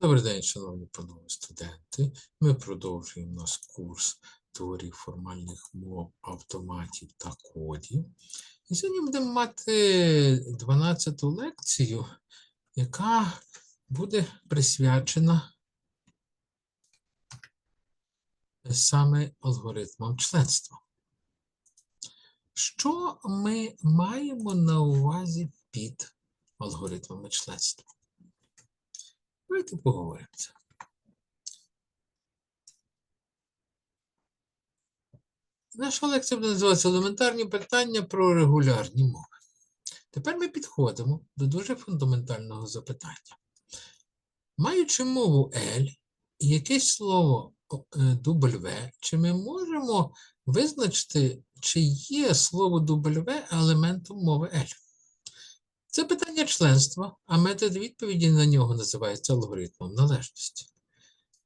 Добрий день, шановні панове студенти. Ми продовжуємо наш курс теорії формальних мов, автоматів та кодів. І сьогодні будемо мати 12-ту лекцію, яка буде присвячена саме алгоритмам членства. Що ми маємо на увазі під алгоритмами членства? Давайте поговоримо це. Наша лекція буде називатися елементарні питання про регулярні мови. Тепер ми підходимо до дуже фундаментального запитання. Маючи мову L і якесь слово W, чи ми можемо визначити, чи є слово W елементом мови L? Це питання членства, а метод відповіді на нього називається алгоритмом належності.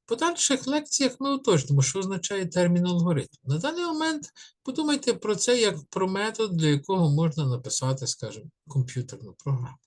В подальших лекціях ми уточнимо, що означає термін алгоритм. На даний момент подумайте про це як про метод, для якого можна написати, скажімо, комп'ютерну програму.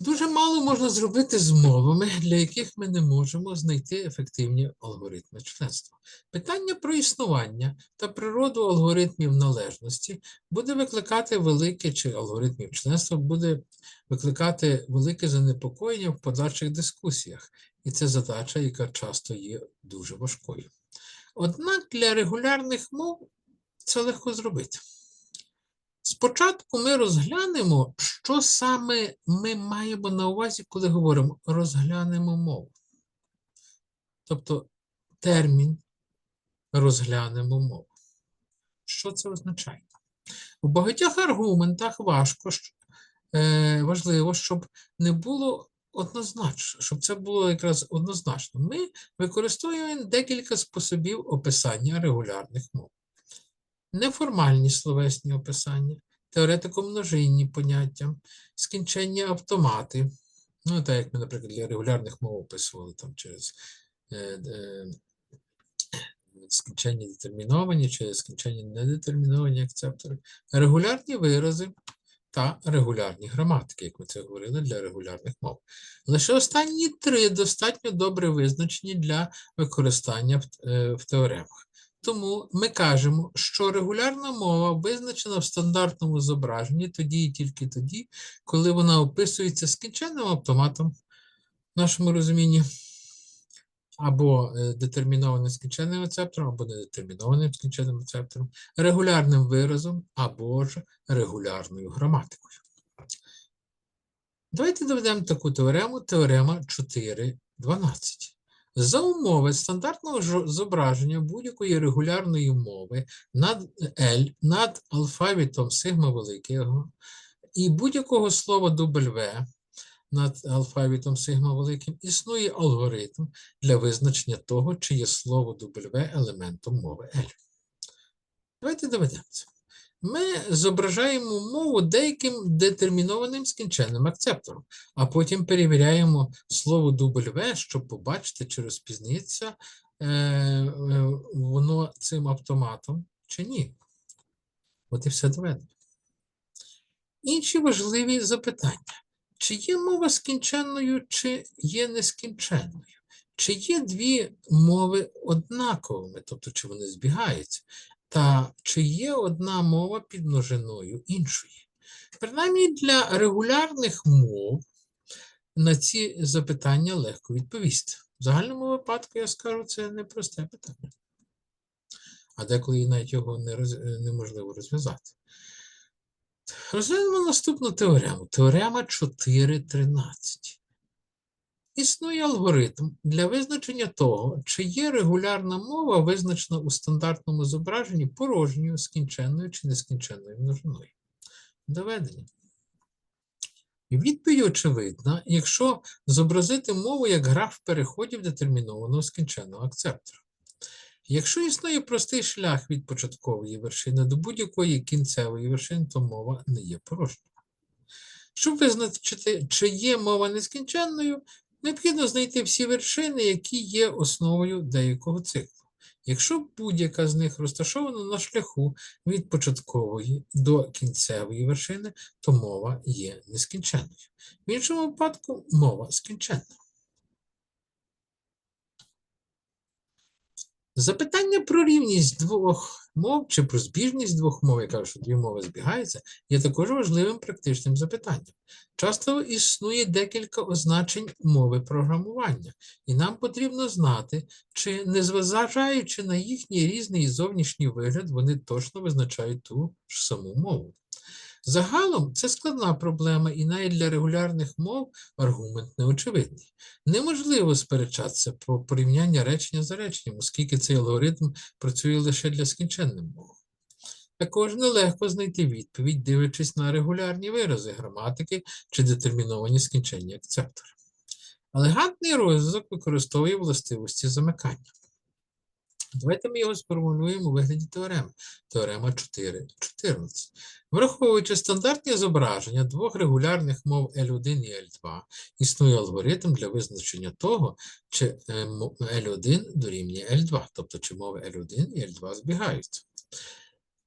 Дуже мало можна зробити з мовами, для яких ми не можемо знайти ефективні алгоритми членства. Питання про існування та природу алгоритмів належності буде викликати велике чи алгоритмів членства буде викликати велике занепокоєння в подальших дискусіях, і це задача, яка часто є дуже важкою. Однак для регулярних мов це легко зробити. Спочатку ми розглянемо, що саме ми маємо на увазі, коли говоримо розглянемо мову. Тобто термін розглянемо мову. Що це означає? У багатьох аргументах важко, е, важливо, щоб не було однозначно, щоб це було якраз однозначно. Ми використовуємо декілька способів описання регулярних мов неформальні словесні описання, теоретико-множинні поняття, скінчення автомати. Ну, так як ми, наприклад, для регулярних мов описували там через е, е, скінчення детерміновані чи скінчення недетерміновані акцептори, регулярні вирази та регулярні граматики, як ми це говорили для регулярних мов. Лише останні три достатньо добре визначені для використання в, е, в теоремах. Тому ми кажемо, що регулярна мова визначена в стандартному зображенні тоді і тільки тоді, коли вона описується скінченним автоматом в нашому розумінні, або е, детермінованим скінченним рецептором, або недетермінованим скінченним рецептором, регулярним виразом або ж регулярною граматикою. Давайте доведемо таку теорему, теорема 4.12. За умови стандартного зображення будь-якої регулярної мови над L над алфавітом сигма великого і будь-якого слова W над алфавітом сигма великим існує алгоритм для визначення того, чи є слово W елементом мови L. Давайте доведемо це. Ми зображаємо мову деяким детермінованим скінченним акцептором, а потім перевіряємо слово W, щоб побачити, чи розпізніться е, е, воно цим автоматом чи ні. От і все доведено. Інші важливі запитання. Чи є мова скінченною, чи є нескінченною? Чи є дві мови однаковими, тобто чи вони збігаються? Та чи є одна мова під множиною іншої? Принаймні для регулярних мов на ці запитання легко відповісти. В загальному випадку я скажу, це непросте питання. А деколи навіть його не роз... неможливо розв'язати. Розглянемо наступну теорему. Теорема 4.13. Існує алгоритм для визначення того, чи є регулярна мова, визначена у стандартному зображенні порожньою, скінченною чи нескінченною множиною. Доведення. Відповідь очевидна, якщо зобразити мову як граф переходів детермінованого скінченного акцептора. Якщо існує простий шлях від початкової вершини до будь-якої кінцевої вершини, то мова не є порожньою. Щоб визначити, чи є мова нескінченною, Необхідно знайти всі вершини, які є основою деякого циклу. Якщо будь-яка з них розташована на шляху від початкової до кінцевої вершини, то мова є нескінченною. В іншому випадку мова скінченна. Запитання про рівність двох мов чи про збіжність двох мов, я кажу, що дві мови збігаються, є також важливим практичним запитанням. Часто існує декілька означень мови програмування, і нам потрібно знати, чи, незважаючи на їхній різний зовнішній вигляд, вони точно визначають ту ж саму мову. Загалом це складна проблема, і навіть для регулярних мов аргумент неочевидний. Неможливо сперечатися про порівняння речення за реченням, оскільки цей алгоритм працює лише для скінченних мов. Також нелегко знайти відповідь, дивлячись на регулярні вирази граматики чи детерміновані скінчення акцептора. Елегантний розв'язок використовує властивості замикання. Давайте ми його сформулюємо у вигляді теореми. Теорема 4.14. Враховуючи стандартні зображення двох регулярних мов L1 і L2, існує алгоритм для визначення того, чи е, м- L1 дорівнює L2, тобто чи мови L1 і L2 збігаються.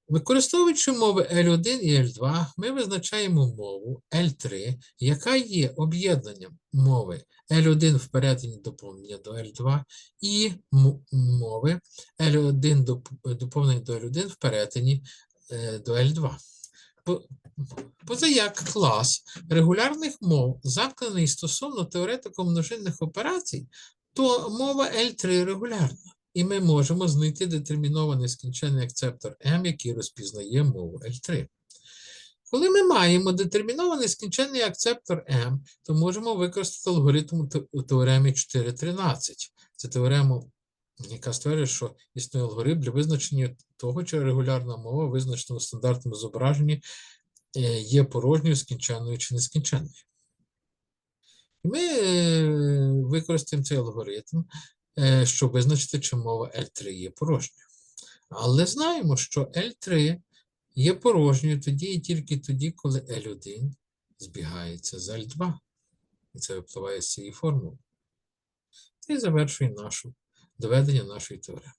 Використовуючи мови L1 і L2, ми визначаємо мову L3, яка є об'єднанням мови L1 в перетині доповнення до L2 і мови L1 доповнення до L1 в перетині е, до L2. Позаяк клас регулярних мов, замкнений стосовно теоретико множинних операцій, то мова L3 регулярна. І ми можемо знайти детермінований скінчений акцептор M, який розпізнає мову L3. Коли ми маємо детермінований скінчений акцептор M, то можемо використати алгоритм у теоремі 4.13. Це теорема, яка стверджує, що існує алгоритм для визначення того, чи регулярна мова, визначена у стандартному зображенні, е, є порожньою, скінченною чи нескінченною. І Ми е, використаємо цей алгоритм, щоб визначити, чи мова L3 є порожньою. Але знаємо, що L3 є порожньою тоді і тільки тоді, коли L1 збігається з L2. І це випливає з цієї формули. Це і завершує нашу доведення нашої теореми.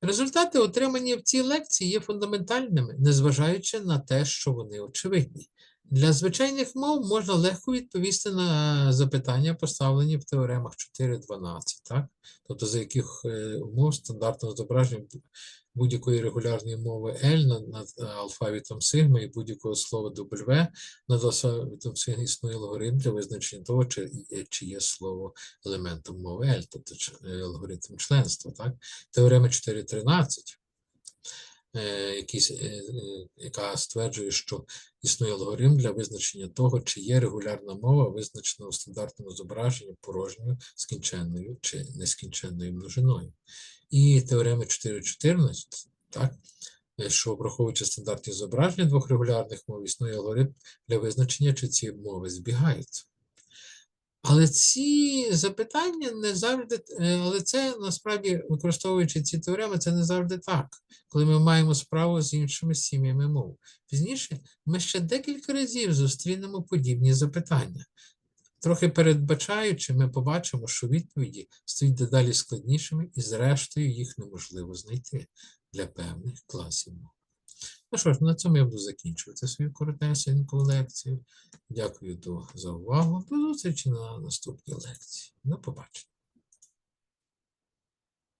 Результати, отримані в цій лекції, є фундаментальними, незважаючи на те, що вони очевидні. Для звичайних мов можна легко відповісти на запитання, поставлені в теоремах 4.12, так? Тобто за яких е, умов стандартного зображення будь-якої регулярної мови L над, над е, алфавітом сигма і будь-якого слова W над алфавітом сигма існує алгоритм для визначення того, чи, е, чи є слово елементом мови L, тобто алгоритм членства. Так? Теорема 4.13, е, який с- е, е, яка стверджує, що існує алгоритм для визначення того, чи є регулярна мова, визначена у стандартному зображенні порожньою, скінченною чи нескінченною множиною. І теорема 4.14, так, що враховуючи стандартні зображення двох регулярних мов, існує алгоритм для визначення, чи ці мови збігаються. Але ці запитання не завжди, е, але це насправді, використовуючи ці теореми, це не завжди так, коли ми маємо справу з іншими сім'ями мов. Пізніше ми ще декілька разів зустрінемо подібні запитання. Трохи передбачаючи, ми побачимо, що відповіді стають дедалі складнішими, і зрештою їх неможливо знайти для певних класів мов. Ну що ж, на цьому я буду закінчувати свою коротесеньку лекцію. Дякую за увагу. До зустрічі на наступній лекції. До побачення.